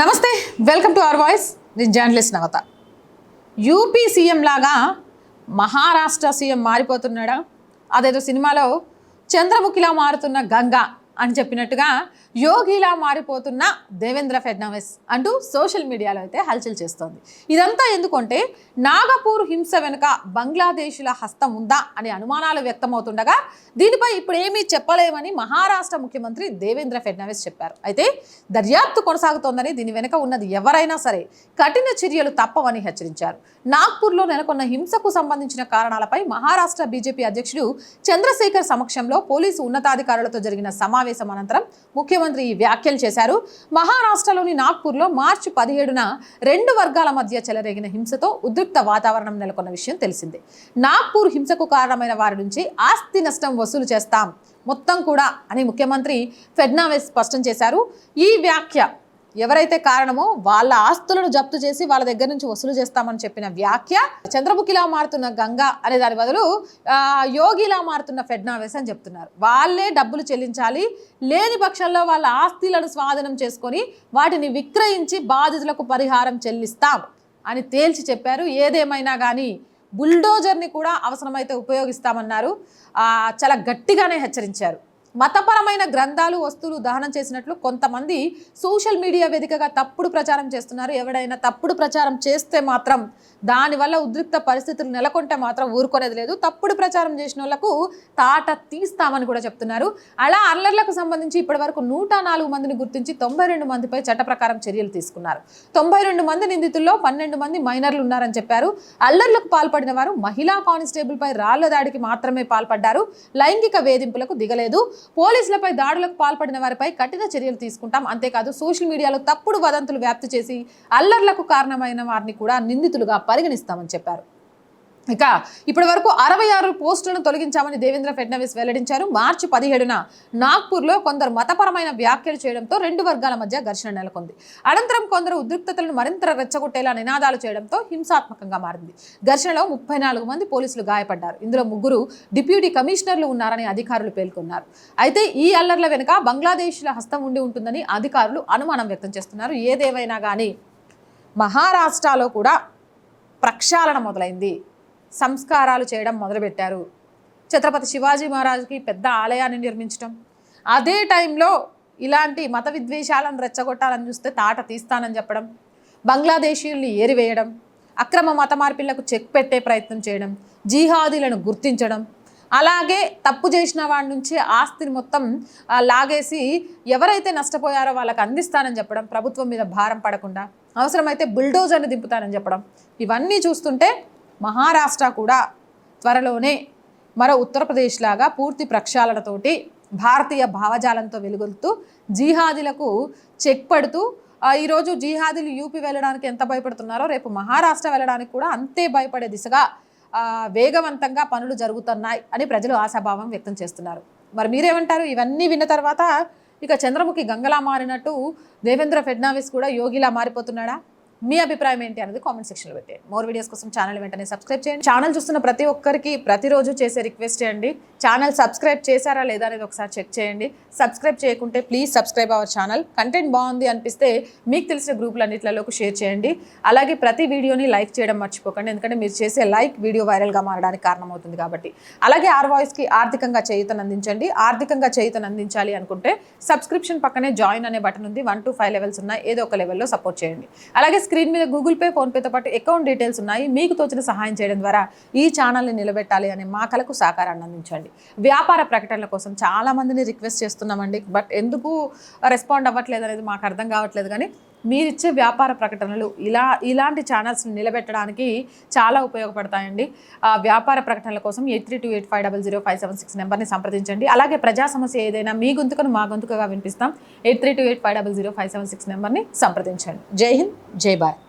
Namaste welcome to our voice. నేను journalist Navata. UP CM లాగా Maharashtra CM మారిపోతున్నాడా? అదేదో సినిమాలో చంద్రముఖిలా మారుతున్న గంగా. అని చెప్పినట్టుగా యోగిలా మారిపోతున్న దేవేంద్ర ఫడ్నవీస్ అంటూ సోషల్ మీడియాలో అయితే హల్చల్ చేస్తోంది. ఇదంతా ఎందుకంటే నాగపూర్ హింస వెనుక బంగ్లాదేశీల హస్తం ఉందా అనే అనుమానాలు వ్యక్తమవుతుండగా దీనిపై ఇప్పుడు ఏమీ చెప్పలేమని మహారాష్ట్ర ముఖ్యమంత్రి దేవేంద్ర ఫడ్నవీస్ చెప్పారు. అయితే దర్యాప్తు కొనసాగుతోందని దీని వెనుక ఉన్నది ఎవరైనా సరే కఠిన చర్యలు తప్పవని హెచ్చరించారు. నాగ్పూర్లో నెలకొన్న హింసకు సంబంధించిన కారణాలపై మహారాష్ట్ర బీజేపీ అధ్యక్షుడు చంద్రశేఖర్ సమక్షంలో పోలీసు ఉన్నతాధికారులతో జరిగిన సమావేశం అనంతరం ముఖ్యమంత్రి ఈ వ్యాఖ్యలు చేశారు. మహారాష్ట్రలోని నాగ్పూర్లో మార్చి పదిహేడున రెండు వర్గాల మధ్య చెలరేగిన హింసతో ఉద్రిక్త వాతావరణం నెలకొన్న విషయం తెలిసిందే. నాగ్పూర్ హింసకు కారణమైన వారి నుంచి ఆస్తి నష్టం వసూలు చేస్తాం మొత్తం కూడా అని ముఖ్యమంత్రి ఫెడ్నావేస్ స్పష్టం చేశారు. ఈ వ్యాఖ్య ఎవరైతే కారణమో వాళ్ళ ఆస్తులను జప్తు చేసి వాళ్ళ దగ్గర నుంచి వసూలు చేస్తామని చెప్పిన వ్యాఖ్య చంద్రముఖిలా మారుతున్న గంగా అనే దాని బదులు యోగిలా మారుతున్న ఫెడ్నావేస్ అని చెప్తున్నారు. వాళ్ళే డబ్బులు చెల్లించాలి లేని పక్షంలో వాళ్ళ ఆస్తులను స్వాధీనం చేసుకొని వాటిని విక్రయించి బాధితులకు పరిహారం చెల్లిస్తాం అని తేల్చి చెప్పారు. ఏదేమైనా కానీ బుల్డోజర్ని కూడా అవసరమైతే ఉపయోగిస్తామన్నారు. చాలా గట్టిగానే హెచ్చరించారు. మతపరమైన గ్రంథాలు వస్తువులు దహనం చేసినట్లు కొంతమంది సోషల్ మీడియా వేదికగా తప్పుడు ప్రచారం చేస్తున్నారు. ఎవడైనా తప్పుడు ప్రచారం చేస్తే మాత్రం దానివల్ల ఉద్రిక్త పరిస్థితులు నెలకొంటే మాత్రం ఊరుకునేది లేదు. తప్పుడు ప్రచారం చేసిన వాళ్ళకు తాట తీస్తామని కూడా చెప్తున్నారు. అలా అల్లర్లకు సంబంధించి ఇప్పటివరకు నూట నాలుగు మందిని గుర్తించి తొంభై రెండు మందిపై చట్ట ప్రకారం చర్యలు తీసుకున్నారు. తొంభై రెండు మంది నిందితుల్లో పన్నెండు మంది మైనర్లు ఉన్నారని చెప్పారు. అల్లర్లకు పాల్పడిన వారు మహిళా కానిస్టేబుల్పై రాళ్ళ దాడికి మాత్రమే పాల్పడ్డారు. లైంగిక వేధింపులకు దిగలేదు. పోలీసులపై దాడులకు పాల్పడిన వారిపై కఠిన చర్యలు తీసుకుంటాం. అంతేకాదు సోషల్ మీడియాలో తప్పుడు వదంతులు వ్యాప్తి చేసి అల్లర్లకు కారణమైన వారిని కూడా నిందితులుగా పరిగణిస్తామని చెప్పారు. ఇక ఇప్పటి వరకు అరవై ఆరు పోస్టులను తొలగించామని దేవేంద్ర ఫడ్నవీస్ వెల్లడించారు. మార్చి పదిహేడున నాగ్పూర్లో కొందరు మతపరమైన వ్యాఖ్యలు చేయడంతో రెండు వర్గాల మధ్య ఘర్షణ నెలకొంది. అనంతరం కొందరు ఉద్రిక్తతలను మరింత రెచ్చగొట్టేలా నినాదాలు చేయడంతో హింసాత్మకంగా మారింది. ఘర్షణలో ముప్పై నాలుగు మంది పోలీసులు గాయపడ్డారు. ఇందులో ముగ్గురు డిప్యూటీ కమిషనర్లు ఉన్నారని అధికారులు పేర్కొన్నారు. అయితే ఈ అల్లర్ల వెనుక బంగ్లాదేశ్ల హస్తం ఉండి ఉంటుందని అధికారులు అనుమానం వ్యక్తం చేస్తున్నారు. ఏదేవైనా కానీ మహారాష్ట్రలో కూడా ప్రక్షాళన మొదలైంది. సంస్కారాలు చేయడం మొదలుపెట్టారు. ఛత్రపతి శివాజీ మహారాజుకి పెద్ద ఆలయాన్ని నిర్మించడం అదే టైంలో ఇలాంటి మత విద్వేషాలను రెచ్చగొట్టాలని చూస్తే తాట తీస్తానని చెప్పడం బంగ్లాదేశీయుల్ని ఏరివేయడం అక్రమ మత మార్పిళ్ళకు చెక్ పెట్టే ప్రయత్నం చేయడం జీహాదీలను గుర్తించడం అలాగే తప్పు చేసిన వాడి నుంచి ఆస్తిని మొత్తం లాగేసి ఎవరైతే నష్టపోయారో వాళ్ళకి అందిస్తానని చెప్పడం ప్రభుత్వం మీద భారం పడకుండా అవసరమైతే బుల్డోజర్ని దింపుతానని చెప్పడం ఇవన్నీ చూస్తుంటే మహారాష్ట్ర కూడా త్వరలోనే మరో ఉత్తరప్రదేశ్ లాగా పూర్తి ప్రక్షాళనతోటి భారతీయ భావజాలంతో వెలుగొలుతూ జీహాదీలకు చెక్ పడుతూ ఈరోజు జీహాదీలు యూపీ వెళ్ళడానికి ఎంత భయపడుతున్నారో రేపు మహారాష్ట్ర వెళ్ళడానికి కూడా అంతే భయపడే దిశగా వేగవంతంగా పనులు జరుగుతున్నాయి అని ప్రజలు ఆశాభావం వ్యక్తం చేస్తున్నారు. మరి మీరేమంటారు? ఇవన్నీ విన్న తర్వాత ఇక చంద్రముఖి గంగలా మారినట్టు దేవేంద్ర ఫడ్నావిస్ కూడా యోగిలా మారిపోతున్నాడా? మీ అభిప్రాయం ఏంటి అనేది కామెంట్ సెక్షన్లో పెట్టేయండి. మోర్ వీడియోస్ కోసం ఛానల్ వెంటనే సబ్స్క్రైబ్ చేయండి. ఛానల్ చూస్తున్న ప్రతి ఒక్కరికి ప్రతిరోజు చేసే రిక్వెస్ట్ చేయండి ఛానల్ సబ్స్క్రైబ్ చేశారా లేదా అనేది ఒకసారి చెక్ చేయండి. సబ్స్క్రైబ్ చేయకుంటే please subscribe our channel content బాగుంది అనిపిస్తే మీకు తెలిసిన గ్రూపులన్నింటిలోకి షేర్ చేయండి. అలాగే ప్రతి వీడియోని లైక్ చేయడం మర్చిపోకండి. ఎందుకంటే మీరు చేసే లైక్ వీడియో వైరల్గా మారడానికి కారణమవుతుంది కాబట్టి. అలాగే ఆర్ వాయిస్కి ఆర్థికంగా చేయుతను అందించండి. ఆర్థికంగా చేయుతను అందించాలి అనుకుంటే సబ్స్క్రిప్షన్ పక్కనే జాయిన్ అనే బటన్ ఉంది. వన్ టు ఫైవ్ లెవెల్స్ ఉన్నాయి ఏదో ఒక లెవెల్లో సపోర్ట్ చేయండి. అలాగే స్క్రీన్ మీద గూగుల్ పే ఫోన్పేతో పాటు అకౌంట్ డీటెయిల్స్ ఉన్నాయి. మీకు తోచిన సహాయం చేయడం ద్వారా ఈ ఛానల్ని నిలబెట్టాలి అనే మా కళకు సహకారాన్ని అందించండి. వ్యాపార ప్రకటనల కోసం చాలా మందిని రిక్వెస్ట్ చేస్తున్నామండి. బట్ ఎందుకు రెస్పాండ్ అవ్వట్లేదు అనేది మాకు అర్థం కావట్లేదు కానీ మీరిచ్చే వ్యాపార ప్రకటనలు ఇలా ఇలాంటి ఛానల్స్ని నిలబెట్టడానికి చాలా ఉపయోగపడతాయండి. ఆ వ్యాపార ప్రకటనల కోసం eight three two eight five double zero five seven six నెంబర్ని సంప్రదించండి. అలాగే ప్రజా సమస్య ఏదైనా మీ గొంతుకను మా గొంతుకగా వినిపిస్తాం. Eight three two eight five double zero five seven six నెంబర్ని సంప్రదించండి. జై హింద్ జై భారత్.